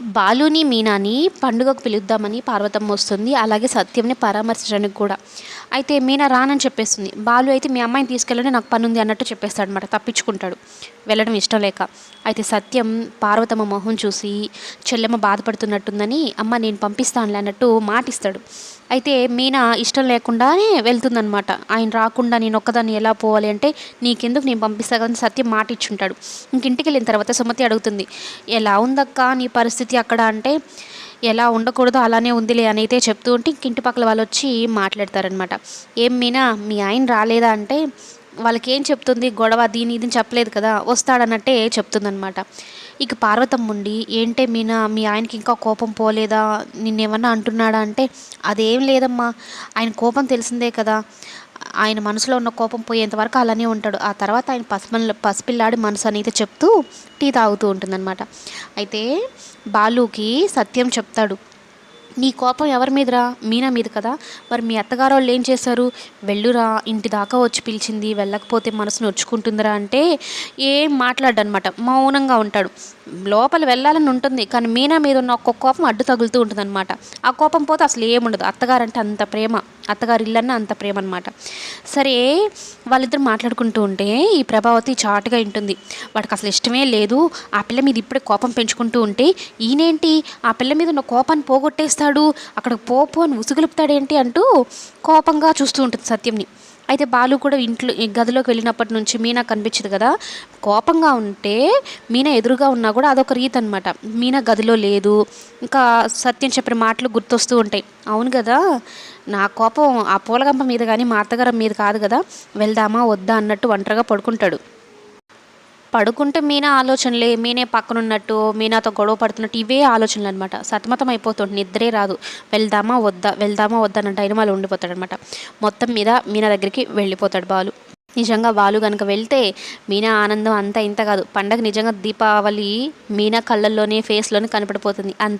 బాలుని మీనాని పండుగకు పిలుద్దామని పార్వతమ్మ వస్తుంది. అలాగే సత్యంని పరామర్శించడానికి కూడా. అయితే మీనా రానని చెప్పేస్తుంది. బాలు అయితే మీ అమ్మాయిని తీసుకెళ్ళండి నాకు పని ఉంది అన్నట్టు చెప్పేస్తాడు అనమాట తప్పించుకుంటాడు. వెళ్ళడం ఇష్టం లేక. అయితే సత్యం పార్వతమ్మ మొహం చూసి చెల్లెమ్మ బాధపడుతున్నట్టుందని అమ్మ నేను పంపిస్తానులే అన్నట్టు మాటిస్తాడు. అయితే మీనా ఇష్టం లేకుండానే వెళ్తుందనమాట ఆయన రాకుండా నేను ఒక్కదాన్ని ఎలా పోవాలి అంటే నీకెందుకు నేను పంపిస్తా కానీ సత్యం మాట ఇచ్చుంటాడు ఇంక ఇంటికి వెళ్ళిన తర్వాత సుమతి అడుగుతుంది ఎలా ఉందక్క నీ పరిస్థితి అక్కడ అంటే? ఎలా ఉండకూడదో అలానే ఉందిలే అని అయితే చెప్తూ ఉంటే ఇంక ఇంటి పక్కల వాళ్ళు వచ్చి మాట్లాడతారనమాట ఏం మీనా మీ ఆయన రాలేదా అంటే వాళ్ళకి ఏం చెప్తుంది? గొడవ దీని ఇది చెప్పలేదు కదా వస్తాడన్నట్టే చెప్తుందనమాట ఇక పార్వతం ఉండి ఏంటే మీనా మీ ఆయనకి ఇంకా కోపం పోలేదా? నిన్నేమన్నా అంటున్నాడా అంటే అదేం లేదమ్మా. ఆయన కోపం తెలిసిందే కదా. ఆయన మనసులో ఉన్న కోపం పోయేంతవరకు అలానే ఉంటాడు. ఆ తర్వాత ఆయన పసిపిల్ల పసిపిల్లాడి మనసు అనేది చెప్తూ టీ తాగుతూ ఉంటుందన్నమాట. అయితే బాలుకి సత్యం చెప్తాడు. నీ కోపం ఎవరి మీదరా? మీనా మీద కదా. మరి మీ అత్తగారు వాళ్ళు ఏం చేశారు? వెళ్ళురా ఇంటి దాకా వచ్చి పిలిచింది వెళ్ళకపోతే మనసు నొచ్చుకుంటుందిరా అంటే ఏం మాట్లాడనమాట. మౌనంగా ఉంటాడు. లోపల వెళ్ళాలని ఉంటుంది కానీ మీనా మీద ఉన్న ఒక్క కోపం అడ్డు తగులుతూ ఉంటుంది అనమాట ఆ కోపం పోతే అసలు ఏముండదు. అత్తగారు అంటే అంత ప్రేమ. అత్తగారు ఇల్లన్న అంత ప్రేమ అనమాట సరే వాళ్ళిద్దరు మాట్లాడుకుంటూ ఉంటే ఈ ప్రభావతి చాటుగా ఉంటుంది వాడికి అసలు ఇష్టమే లేదు. ఆ పిల్ల మీద ఇప్పుడే కోపం పెంచుకుంటూ ఉంటే ఈయనేంటి? ఆ పిల్ల మీద ఉన్న కోపాన్ని పోగొట్టేస్తే చేస్తాడు అక్కడ పోపు అని ఉసుగులుపుతాడేంటి అంటూ కోపంగా చూస్తూ ఉంటుంది సత్యంని. అయితే బాలు కూడా ఇంట్లో ఈ గదిలోకి వెళ్ళినప్పటి నుంచి మీనా కనిపించదు కదా. కోపంగా ఉంటే మీనా ఎదురుగా ఉన్నా కూడా అదొక రీతి అనమాట మీనా గదిలో లేదు. ఇంకా సత్యం చెప్పిన మాటలు గుర్తొస్తూ ఉంటాయి. అవును కదా నా కోపం ఆ పూలగంప మీద కానీ మా అత్తగారం మీద కాదు కదా. వెళ్దామా వద్దా అన్నట్టు ఒంటరిగా పడుకుంటాడు. పడుకుంటే మీనా ఆలోచనలే మీనే పక్కనున్నట్టు మీనాతో గొడవ పడుతున్నట్టు ఇవే ఆలోచనలు అనమాట సతమతం అయిపోతుంది నిద్రే రాదు. వెళ్దామా వద్దా వెళ్దామా వద్దా అన్న డైనమాలో ఉండిపోతాడు అనమాట మొత్తం మీద మీనా దగ్గరికి వెళ్ళిపోతాడు బాలు. నిజంగా వాళ్ళు కనుక వెళ్తే మీనా ఆనందం అంతా ఇంత కాదు. పండగ నిజంగా దీపావళి మీనా కళ్ళల్లోనే ఫేస్లోనే కనపడిపోతుంది. అంత